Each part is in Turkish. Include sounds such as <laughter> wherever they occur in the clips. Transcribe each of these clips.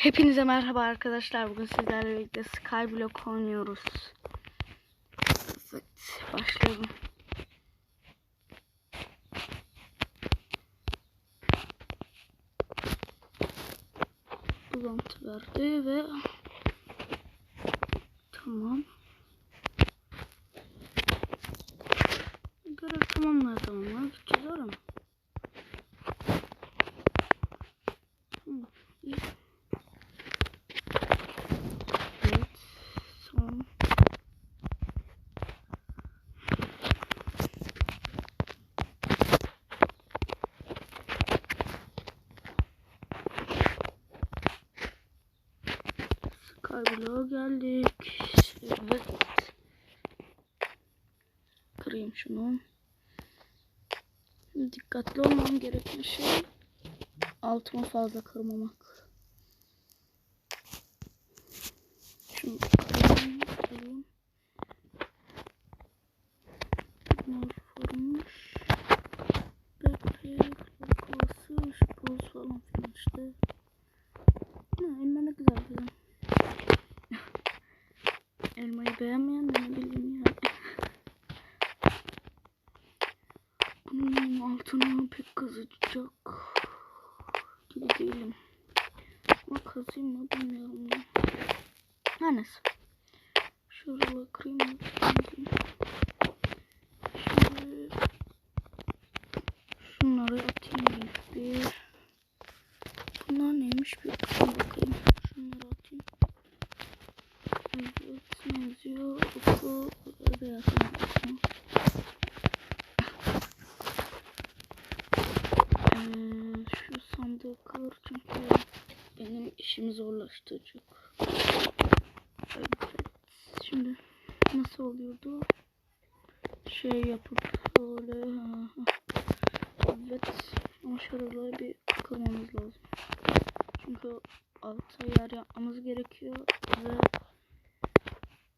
Hepinize merhaba arkadaşlar. Bugün sizlerle birlikte Skyblock oynuyoruz. Evet, başlayalım. Bulantı verdi ve tamam. Görev tamamlar tamamlar. Gideceğiz öyle mi? Hı, iyi. Evet. Son. Skyblock'a geldik. Evet. Kırayım şunu. Dikkatli olmam gereken şey altıma fazla kırmamak. Şunu. Bunlar formuş. Backpack, kovası, şupoz falan filan işte. Ha, elma ne güzel güzel. <laughs> Elmayı beğenmeyen de ne bileyim yani. Hmm, altına pek kazıcak gibi değilim. Ama kazayım mı bilmiyorum. Her neyse. Şuraya kırayım. Şimdi şunları atayım bir. Bunlar neymiş bir bakayım bakayım. Şunları atayım. Evet ne yazıyor? Oku ve yazayım. Ee, şu kır çünkü benim işimi zorlaştıracak. Evet. Şimdi nasıl oluyordu? Şey yapıp böyle evet ama şuraları bir kırmamız lazım. Çünkü alta yer yapmamız gerekiyor ve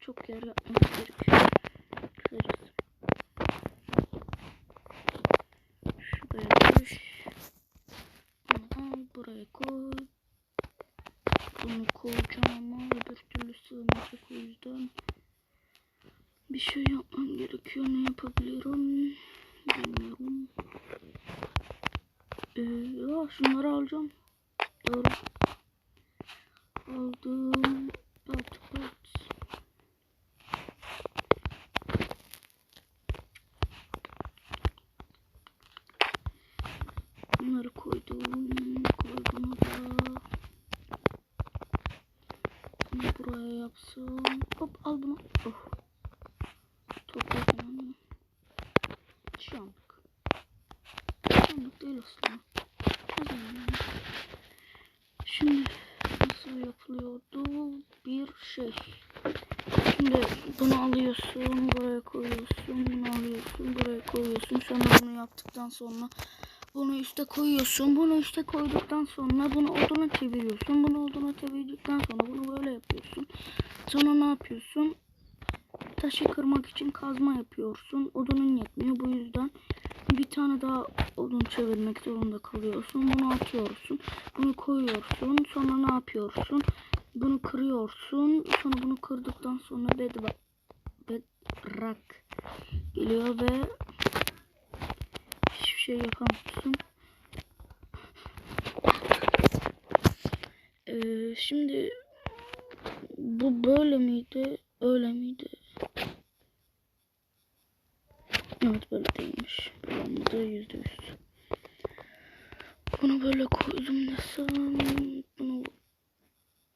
çok yer yapmamız gerekiyor. Kısacası. Şuraya düş. Bunu buraya koy. Bunu koyacağım ama öbür türlü sığmayacak o yüzden. Bir şey yapmam gerekiyor. Ne yapabilirim? Bilmiyorum. Ee, ya şunları alacağım. Doğru. Aldım. Bat bat. Bunları koydum. Koy bunu da. Bunu yapsam. Hop al bunu. Oh. Topladım onu. Şanlık. Şanlık değil aslında. Şimdi nasıl yapılıyordu bir şey. Şimdi bunu alıyorsun, buraya koyuyorsun, bunu alıyorsun, buraya koyuyorsun. Sonra bunu yaptıktan sonra bunu üste koyuyorsun. Bunu üste koyduktan sonra bunu oduna çeviriyorsun. Bunu oduna çevirdikten sonra bunu böyle yapıyorsun. Sonra ne yapıyorsun? Taşı kırmak için kazma yapıyorsun. Odunun yetmiyor. Bu yüzden bir tane daha odun çevirmek zorunda kalıyorsun. Bunu atıyorsun. Bunu koyuyorsun. Sonra ne yapıyorsun? Bunu kırıyorsun. Sonra bunu kırdıktan sonra bedrock, bedrock geliyor ve şey yapamıyorsun. Ee, şimdi bu böyle miydi? Öyle miydi? Evet böyle değilmiş. Böyle yüzde yüz. Bunu böyle koydum desem. Bunu...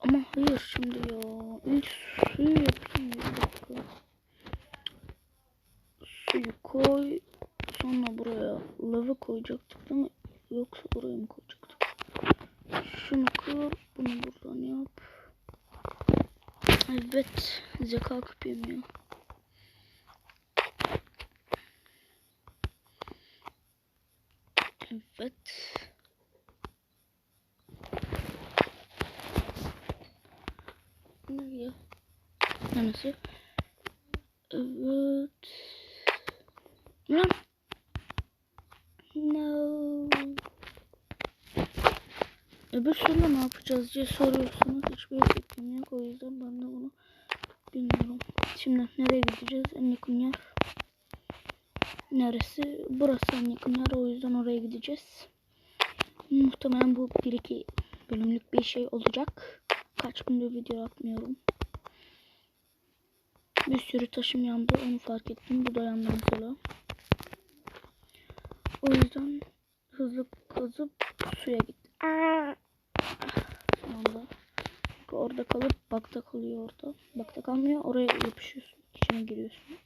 Ama hayır şimdi ya. İlk suyu yapayım bir dakika. Suyu koy. Sonra buraya lava koyacaktık değil mi? Yoksa buraya mı koyacaktık? Şunu kır. Bunu buradan yap. Zeka küpüyüm ya. Evet. Ne ya? Nasıl? Evet. Lan. No. E öbürsünde ne yapacağız diye soruyorsunuz. Hiçbir fikrim yok. O yüzden ben de bunu bilmiyorum. Şimdi nereye gideceğiz? En yakın. Neresi? Burası en yakın yer. O yüzden oraya gideceğiz. Muhtemelen bu bir iki bölümlük bir şey olacak. Kaç gündür video atmıyorum. Bir sürü taşım yandı. Onu fark ettim. Bu da yandı mesela. O yüzden hızlı kazıp suya git. Aa! Çünkü orada kalıp bakta kalıyor orada. Bakta kalmıyor. Oraya yapışıyorsun. İçine giriyorsun.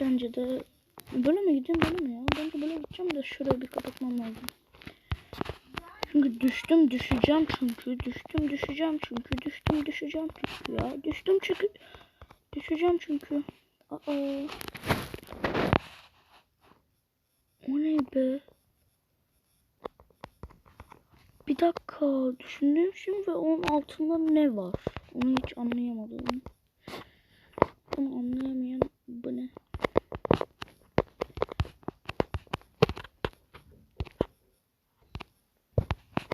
Bence de böyle mi gideceğim böyle mi ya? Bence böyle gideceğim de şurayı bir kapatmam lazım. Çünkü düştüm düşeceğim çünkü düştüm düşeceğim çünkü düştüm düşeceğim çünkü ya düştüm çünkü düşeceğim çünkü. Aa. O ne be? Bir dakika düşündüğüm şey ve onun altında ne var? Onu hiç anlayamadım. Onu anlayamayan bu ne?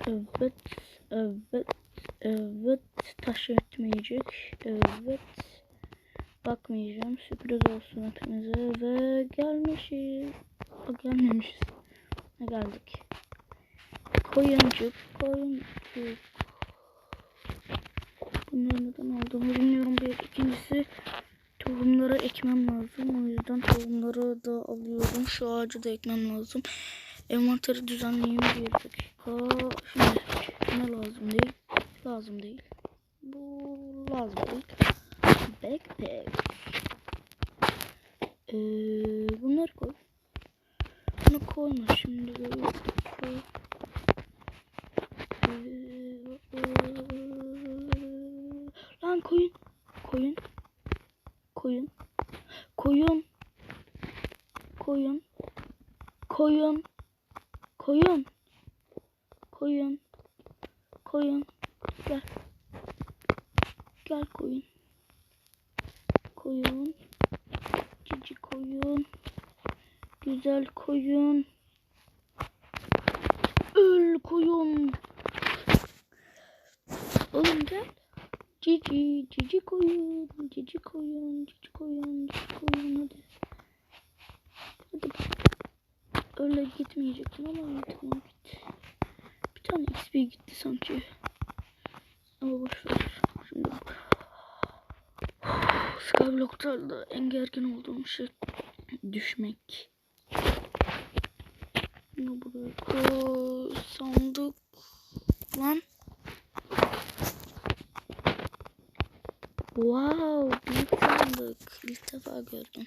Evet, evet, evet. Taş yetmeyecek. Evet. Bakmayacağım. Sürpriz olsun hepimize. Ve gelmişiz. Gelmemişiz. Ne geldik? Koyuncuk, koyuncuk. Bunları neden aldığımı bilmiyorum. Bir ikincisi tohumları ekmem lazım. O yüzden tohumları da alıyorum. Şu ağacı da ekmem lazım. Envanteri düzenleyeyim bir dakika. Şimdi ne lazım değil? Lazım değil. Bu lazım değil. Backpack. Ee, bunları koy. Bunu koyma şimdi koy. Lan koyun. Koyun. Koyun. Koyun. Koyun. Koyun. Koyun. Koyun. Koyun. Gel. Gel koyun. Koyun. Cici koyun. Güzel koyun. Öl koyun. Oğlum gel. Cici, cici koyun, cici koyun, cici koyun, cici koyun hadi. Hadi öyle gitmeyecektim ama gittim gitti. Bir tane XP gitti sanki. Ama boş ver. Şimdi Skyblock'ta en gergin olduğum şey düşmek. Bunu buraya. Sandık. Lan. Wow, büyük sandık. İlk defa gördüm.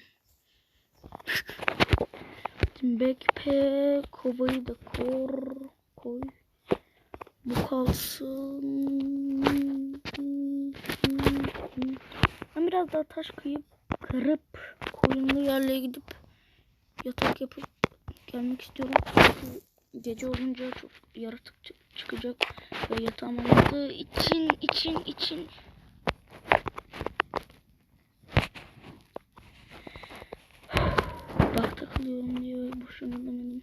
Şimdi backpack, kovayı da kor, koy. Bu kalsın. Ben biraz daha taş kıyıp, kırıp, koyunlu yerlere gidip yatak yapıp gelmek istiyorum. Çünkü gece olunca çok yaratık çı- çıkacak ve yatağım için, için, için. schon denedim.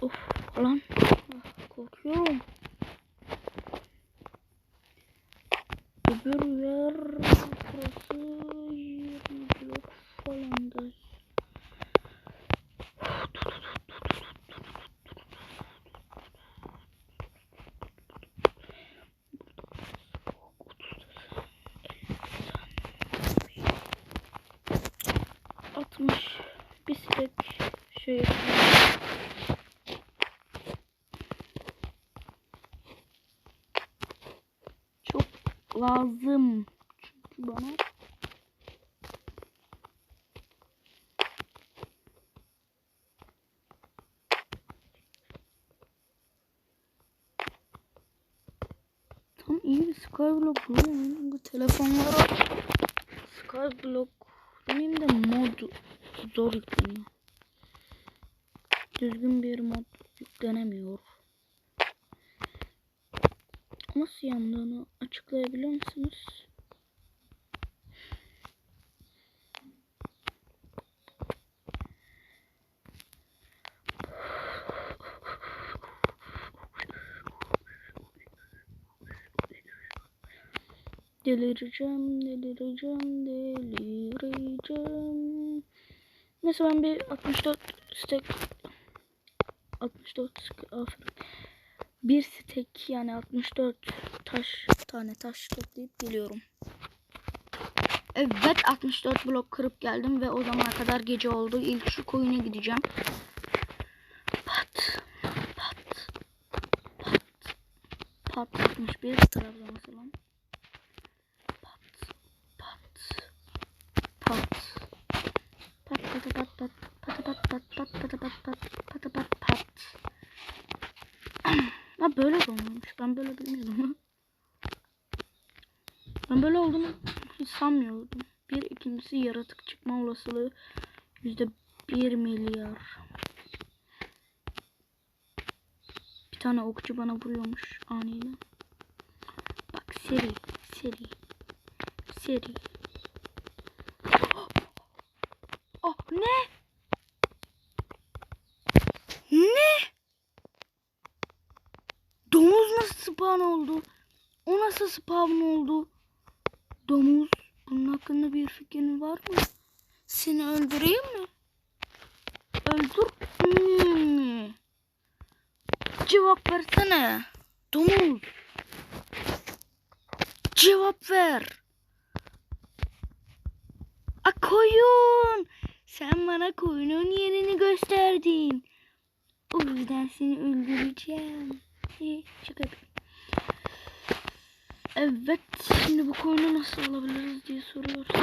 Of lan. Lazım. Çünkü bana tam iyi bir Skyblock bulamadım. Bu telefonlara Skyblock demeyeyim de mod zor yükleniyor. Düzgün bir mod yüklenemiyor. nasıl yandığını açıklayabilir Delireceğim, delireceğim, delireceğim. Neyse ben bir 64 stack 64 stack aferin. Bir stack yani 64 taş tane taş toplayıp geliyorum. Evet 64 blok kırıp geldim ve o zamana kadar gece oldu. İlk şu koyuna gideceğim. Pat pat pat pat 61 Trabzon mesela. Böyle olmuş. Ben böyle bilmiyordum. <laughs> Ben böyle olduğunu hiç sanmıyordum. Bir ikincisi yaratık çıkma olasılığı yüzde bir milyar. Bir tane okçu bana vuruyormuş aniden. Bak seri seri seri. Oh <gasps> ne? Ne? Domuz nasıl spawn oldu? O nasıl spawn oldu? Domuz. Bunun hakkında bir fikrin var mı? Seni öldüreyim mi? Öldür mü? Cevap versene. Domuz. Cevap ver. A koyun. Sen bana koyunun yerini gösterdin. O yüzden seni öldüreceğim. Evet, şimdi bu koyunu nasıl alabiliriz diye soruyorsun.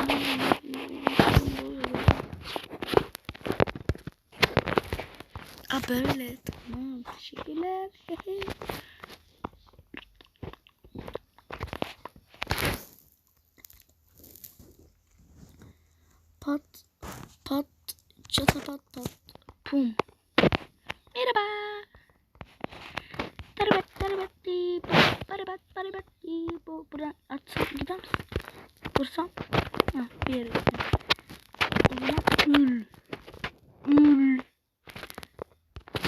Aa böyle, tamam, teşekkürler. <laughs> pat, pat, çata pat pat, pum. Merhaba. Di, buradan atsam gider misin? Vursam. Ha bir yere gittim. Ül. Ül.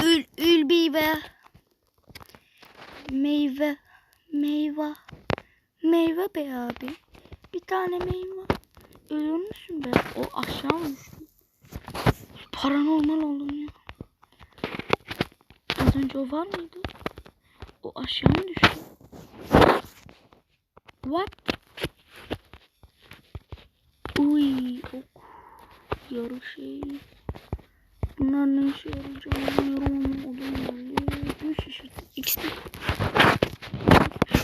Ül ül meyve. Meyve. Meyve. Meyve be abi. Bir tane meyve. Ölür müsün be? O aşağı mı düştü? Paranormal oldum ya. Az önce o var mıydı? O aşağı mı düştü? What? Uy, ok. Yarı şey. Bunlar ne işe yarayacak bilmiyorum. O da ne? Ne şaşırttı?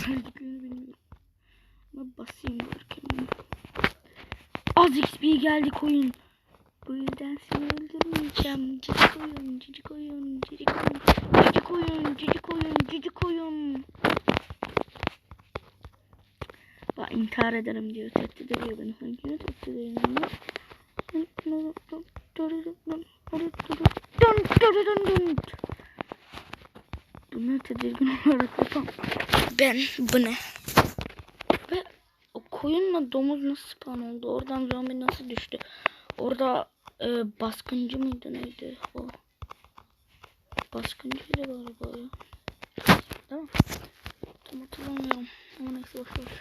Verdiklerini bilmiyorum. Ama basayım derken. Az XP geldi koyun. Bu yüzden seni öldürmeyeceğim. Cici koyun, cici koyun, cici koyun, cici koyun, cici koyun, cici koyun. Bak intihar ederim diyor. Tehdit ediyor beni. Hangi tehdit ediyor? Bunu tedirgin olarak yapam. Ben bu ne? Ve o koyunla domuz nasıl spawn oldu? Oradan zombi nasıl düştü? Orada e, baskıncı mıydı neydi o? Baskıncıydı galiba ya. Değil mi? Tam hatırlamıyorum. Ama neyse boş boş.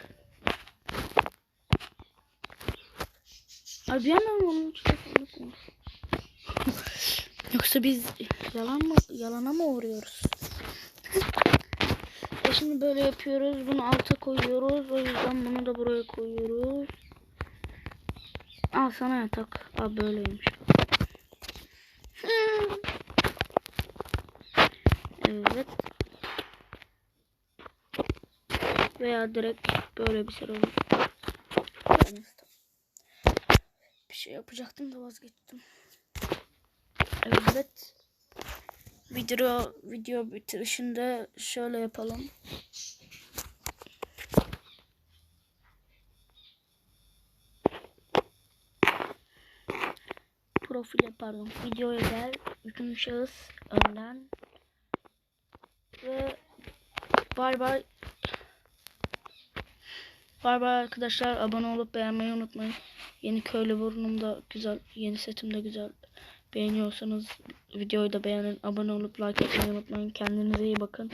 Abi bir yandan onun için Yoksa biz yalan mı yalana mı uğruyoruz? e şimdi böyle yapıyoruz. Bunu alta koyuyoruz. O yüzden bunu da buraya koyuyoruz. Al sana yatak. Aa böyleymiş. Evet. Veya direkt böyle bir şey olur. Bir şey yapacaktım da vazgeçtim. Evet. Video video bitirişinde şöyle yapalım. Profile pardon videoya gel üçüncü şahıs önden ve bay bay Bay bay arkadaşlar. Abone olup beğenmeyi unutmayın. Yeni köylü burnum da güzel. Yeni setim de güzel. Beğeniyorsanız videoyu da beğenin. Abone olup like etmeyi unutmayın. Kendinize iyi bakın.